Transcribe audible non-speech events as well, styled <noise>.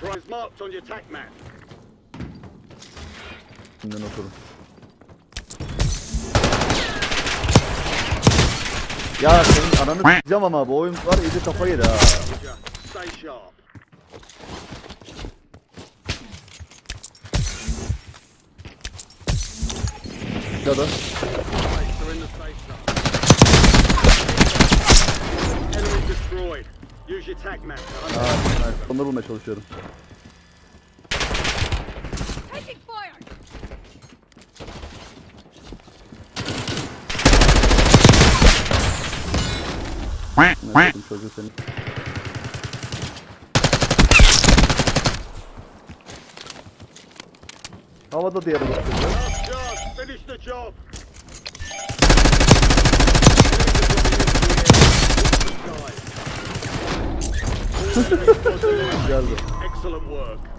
Prize marked on your attack map. Şimdiden oturun. Ya senin ananı s**eceğim ama bu oyun var iyice kafa yedi ha. Stay sharp. Ya da Onları bulmaya çalışıyorum. Taking fire! Ne yapayım çocuğu. Havada diğer. Last chance. Finish the job. <laughs> Geldi. Excellent work.